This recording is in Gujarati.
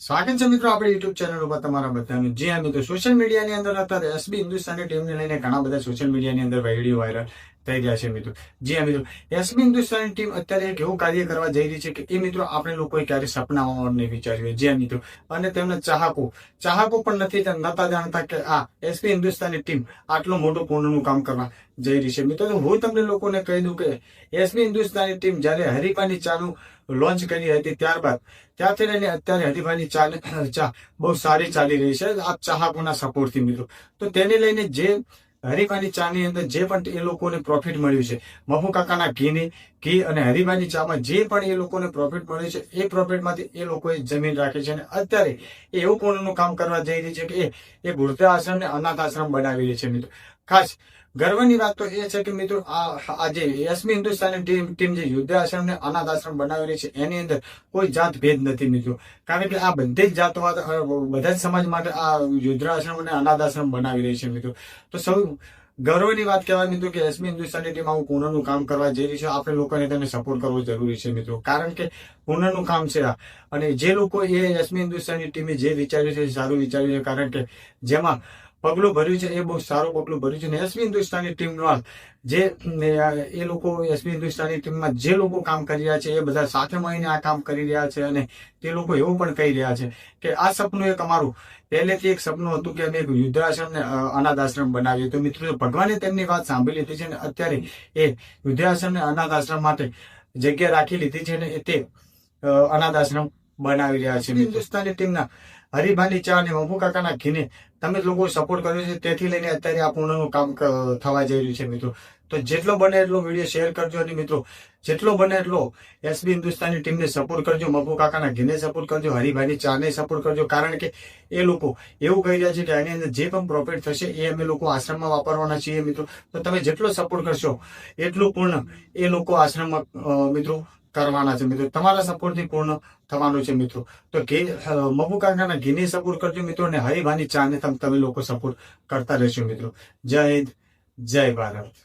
સ્વાગત છે મિત્રો આપણી યુટ્યુબ ચેનલ ઉપર તમારા બધાનું. જી હા, મિત્રો સોશિયલ મીડિયાની અંદર અત્યારે એસબી હિન્દુસ્તાની ટીમને લઈને ઘણા બધા સોશિયલ મીડિયાની અંદર વીડિયો વાયરલ થઈ રહ્યા છે મિત્રો. જી મિત્રો. એસબી હિન્દુસ્તાની ટીમ અત્યારે એક એવું કાર્ય કરવા જઈ રહી છે કે એ મિત્રો આપણે લોકોએ ક્યારે સપનામાં નહીં વિચાર્યું જે મિત્રો. અને તેમના ચાહકો. ચાહકો પણ નથી નતા જાણતા કે આ એસબી હિન્દુસ્તાની ટીમ આટલું મોટું પૂર્ણનું કામ કરવા જઈ રહી છે. મિત્રો હું તમને લોકોને કહી દઉં કે એસપી હિન્દુસ્તાની ટીમ જ્યારે હરીફાની ચાનું લોન્ચ કરી હતી ત્યારબાદ, ત્યારથી લઈને અત્યારે હરિફાની ચાલ ચા બહુ સારી ચાલી રહી છે આ ચાહકોના સપોર્ટથી મિત્રો. તો તેને લઈને જે હરીફાની ચાની અંદર જે પણ એ લોકોને પ્રોફિટ મળ્યું છે મફુ કાકાના ઘીની ઘી અને હરીબાની ચામાં જે પણ એ લોકોને પ્રોફિટ મળે છે, એ પ્રોફિટમાંથી એ લોકોએ જમીન રાખી છે અને અત્યારે એ એવું પૂર્ણનું કામ કરવા જઈ રહી છે કે એ વૃદ્ધ આશ્રમ ને અનાથ આશ્રમ બનાવી રહી છે મિત્રો. ખાસ ગર્વની વાત તો એ છે કે મિત્રો, આ જે એસમી હિન્દુસ્તાની ટીમ ટીમ જે યુદ્ધ આશ્રમ ને અનાથ આશ્રમ બનાવી રહી છે, એની અંદર કોઈ જાત ભેદ નથી મિત્રો. કારણ કે આ બધી જ જાતો બધા જ સમાજ માટે આ યુદ્ધ આશ્રમ અને અનાથ આશ્રમ બનાવી રહી છે મિત્રો. તો સૌ ગૌરવની વાત કહેવાય મિત્રો કે એસમી હિન્દુસ્તાની ટીમ હું પૂર્ણનું કામ કરવા જઈ રહી છે. આપણે લોકોને તેને સપોર્ટ કરવો જરૂરી છે મિત્રો. કારણ કે પૂર્ણનું કામ છે આ. અને જે લોકો એ એસમી હિન્દુસ્તાની ટીમે જે વિચાર્યું છે સારું વિચાર્યું છે. કારણ કે જેમાં પગલું ભર્યું છે એ બહુ સારું પગલું ભર્યું છે. અને એસપી હિન્દુસ્તાની ટીમમાં જે એ લોકો એસબી હિન્દુસ્તાની ટીમમાં જે લોકો કામ કરી રહ્યા છે એ બધા સાથે મળીને આ કામ કરી રહ્યા છે અને તે લોકો એવું પણ કહી રહ્યા છે કે આ સપનું એક અમારું. પહેલેથી એક સપનું હતું કે અમે એક યુદ્ધાશ્રમ ને અનાથ આશ્રમ બનાવીએ. તો મિત્રો ભગવાને તેમની વાત સાંભળી લીધી છે અને અત્યારે એ યુદ્ધાશ્રમ ને અનાથ આશ્રમ માટે જગ્યા રાખી લીધી છે અને તે અનાથ આશ્રમ બનાવી રહ્યા છે હિન્દુસ્તાની ટીમના હરિભાની ચા અને મફુ કાકાના ઘીને તમે લોકો સપોર્ટ કર્યો છે. તેથી લઈને અત્યારે આ પૂર્ણનું કામ થવા જઈ રહ્યું છે મિત્રો. તો જેટલો બને એટલો વીડિયો શેર કરજો અને મિત્રો, જેટલો બને એટલો એસબી હિન્દુસ્તાની ટીમને સપોર્ટ કરજો મભુ કાકાના ઘીને સપોર્ટ કરજો હરિભાઈની ચાને સપોર્ટ કરજો. કારણ કે એ લોકો એવું કહી રહ્યા છે કે આની અંદર જે પણ પ્રોફિટ થશે એ અમે લોકો આશ્રમમાં વાપરવાના છીએ મિત્રો. તો તમે જેટલો સપોર્ટ કરશો એટલું પૂર્ણ એ લોકો આશ્રમમાં મિત્રો કરવાના છે મિત્રો. તમારા સપોર્ટથી પૂર્ણ થવાનું છે મિત્રો. તો ઘી મબુ કાકાના ઘીને સપોર્ટ કરજો મિત્રો અને હરિભાની ચાને તમે લોકો સપોર્ટ કરતા રહેશો મિત્રો. જય હિન્દ, જય ભારત.